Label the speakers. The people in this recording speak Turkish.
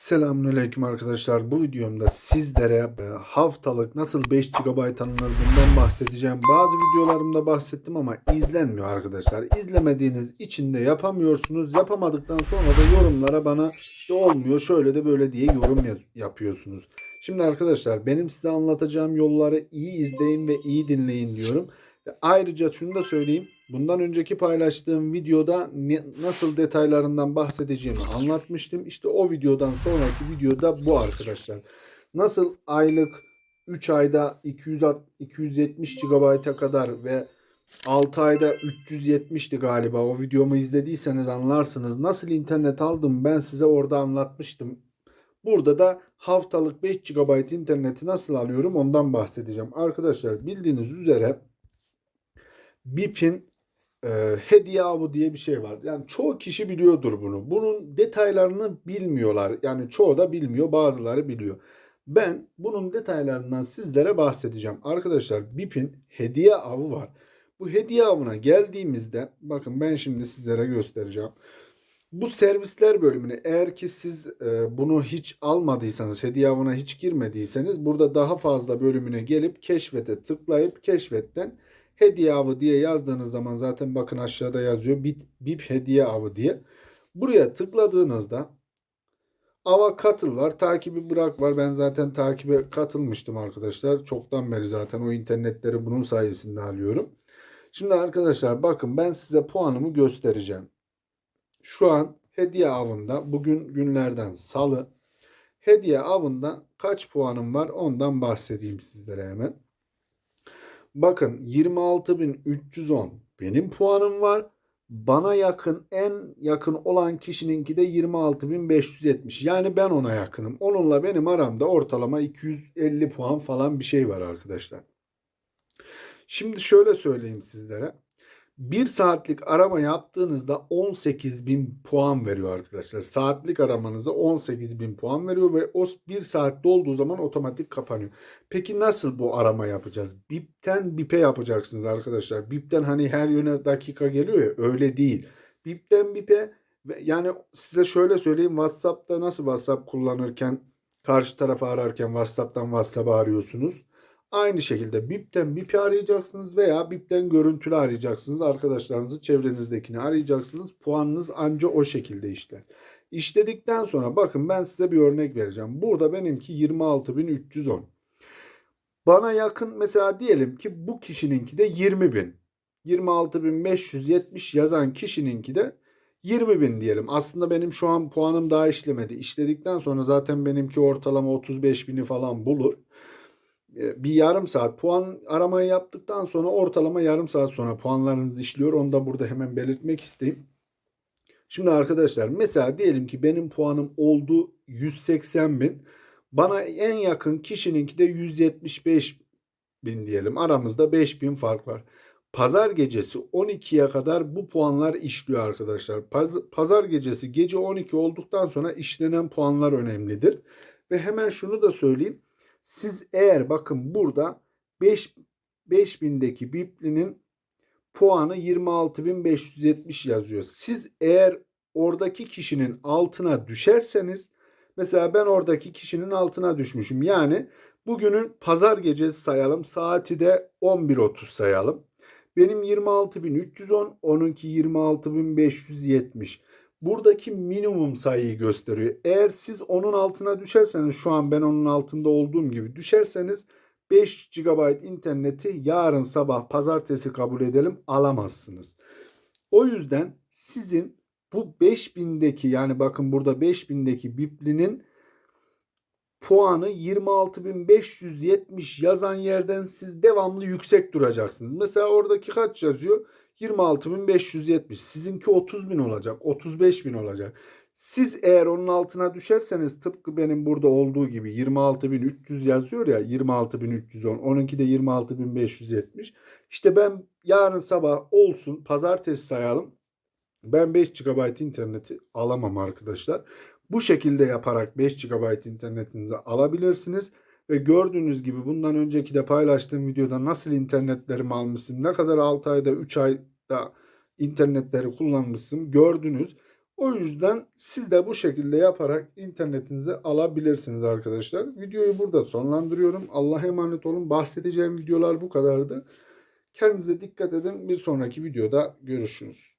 Speaker 1: Selamünaleyküm arkadaşlar. Bu videomda sizlere e, haftalık nasıl 5 GB alınır bundan bahsedeceğim. Bazı videolarımda bahsettim ama izlenmiyor arkadaşlar. İzlemediğiniz için de yapamıyorsunuz. Yapamadıktan sonra da yorumlara bana "İşte olmuyor şöyle de böyle diye yorum ya- yapıyorsunuz. Şimdi arkadaşlar benim size anlatacağım yolları iyi izleyin ve iyi dinleyin diyorum. Ayrıca şunu da söyleyeyim. Bundan önceki paylaştığım videoda ne- nasıl detaylarından bahsedeceğimi anlatmıştım. İşte o videodan sonraki videoda bu arkadaşlar. Nasıl aylık 3 ayda 200 270 GB'a kadar ve 6 ayda 370'ti galiba. O videomu izlediyseniz anlarsınız. Nasıl internet aldım ben size orada anlatmıştım. Burada da haftalık 5 GB interneti nasıl alıyorum ondan bahsedeceğim. Arkadaşlar bildiğiniz üzere BIP'in e, hediye avı diye bir şey var. Yani çoğu kişi biliyordur bunu. Bunun detaylarını bilmiyorlar. Yani çoğu da bilmiyor, bazıları biliyor. Ben bunun detaylarından sizlere bahsedeceğim. Arkadaşlar BIP'in hediye avı var. Bu hediye avına geldiğimizde bakın ben şimdi sizlere göstereceğim. Bu servisler bölümüne eğer ki siz e, bunu hiç almadıysanız, hediye avına hiç girmediyseniz burada daha fazla bölümüne gelip keşfete tıklayıp keşfetten hediye avı diye yazdığınız zaman zaten bakın aşağıda yazıyor BIP, BIP hediye avı diye. Buraya tıkladığınızda ava katıl var, takibi bırak var. Ben zaten takibe katılmıştım arkadaşlar. Çoktan beri zaten o internetleri bunun sayesinde alıyorum. Şimdi arkadaşlar bakın ben size puanımı göstereceğim. Şu an hediye avında bugün günlerden salı. Hediye avında kaç puanım var ondan bahsedeyim sizlere hemen. Bakın 26.310 benim puanım var. Bana yakın en yakın olan kişininki de 26.570. Yani ben ona yakınım. Onunla benim aramda ortalama 250 puan falan bir şey var arkadaşlar. Şimdi şöyle söyleyeyim sizlere. 1 saatlik arama yaptığınızda 18.000 puan veriyor arkadaşlar. Saatlik aramanıza 18.000 puan veriyor ve o 1 saat dolduğu zaman otomatik kapanıyor. Peki nasıl bu arama yapacağız? BIP'ten BIP'e yapacaksınız arkadaşlar. BIP'ten hani her yöne dakika geliyor ya öyle değil. BIP'ten BIP'e yani size şöyle söyleyeyim WhatsApp'ta nasıl WhatsApp kullanırken karşı tarafı ararken WhatsApp'tan WhatsApp'ı arıyorsunuz. Aynı şekilde BIP'ten BIP'i arayacaksınız veya BIP'ten görüntülü arayacaksınız. Arkadaşlarınızı çevrenizdekini arayacaksınız. Puanınız anca o şekilde işler. İşledikten sonra bakın ben size bir örnek vereceğim. Burada benimki 26.310. Bana yakın mesela diyelim ki bu kişininki de 20.000. 26.570 yazan kişininki de 20.000 diyelim. Aslında benim şu an puanım daha işlemedi. İşledikten sonra zaten benimki ortalama 35.000'i falan bulur bir yarım saat puan aramayı yaptıktan sonra ortalama yarım saat sonra puanlarınız işliyor. Onu da burada hemen belirtmek isteyeyim. Şimdi arkadaşlar mesela diyelim ki benim puanım oldu 180 bin. Bana en yakın kişininki de 175 bin diyelim. Aramızda 5 bin fark var. Pazar gecesi 12'ye kadar bu puanlar işliyor arkadaşlar. Paz- Pazar gecesi gece 12 olduktan sonra işlenen puanlar önemlidir. Ve hemen şunu da söyleyeyim. Siz eğer bakın burada 5 5000'deki Bipli'nin puanı 26.570 yazıyor. Siz eğer oradaki kişinin altına düşerseniz mesela ben oradaki kişinin altına düşmüşüm. Yani bugünün pazar gecesi sayalım. Saati de 11.30 sayalım. Benim 26.310, onunki 26.570. Buradaki minimum sayıyı gösteriyor. Eğer siz onun altına düşerseniz şu an ben onun altında olduğum gibi düşerseniz 5 GB interneti yarın sabah pazartesi kabul edelim alamazsınız. O yüzden sizin bu 5000'deki yani bakın burada 5000'deki Bipli'nin puanı 26.570 yazan yerden siz devamlı yüksek duracaksınız. Mesela oradaki kaç yazıyor? 26.570. Sizinki 30.000 olacak, 35.000 olacak. Siz eğer onun altına düşerseniz tıpkı benim burada olduğu gibi 26.300 yazıyor ya 26.310 onunki de 26.570. İşte ben yarın sabah olsun pazartesi sayalım. Ben 5 GB interneti alamam arkadaşlar. Bu şekilde yaparak 5 GB internetinizi alabilirsiniz. Ve gördüğünüz gibi bundan önceki de paylaştığım videoda nasıl internetlerimi almışım, ne kadar 6 ayda 3 ayda internetleri kullanmışım gördünüz. O yüzden siz de bu şekilde yaparak internetinizi alabilirsiniz arkadaşlar. Videoyu burada sonlandırıyorum. Allah'a emanet olun. Bahsedeceğim videolar bu kadardı. Kendinize dikkat edin. Bir sonraki videoda görüşürüz.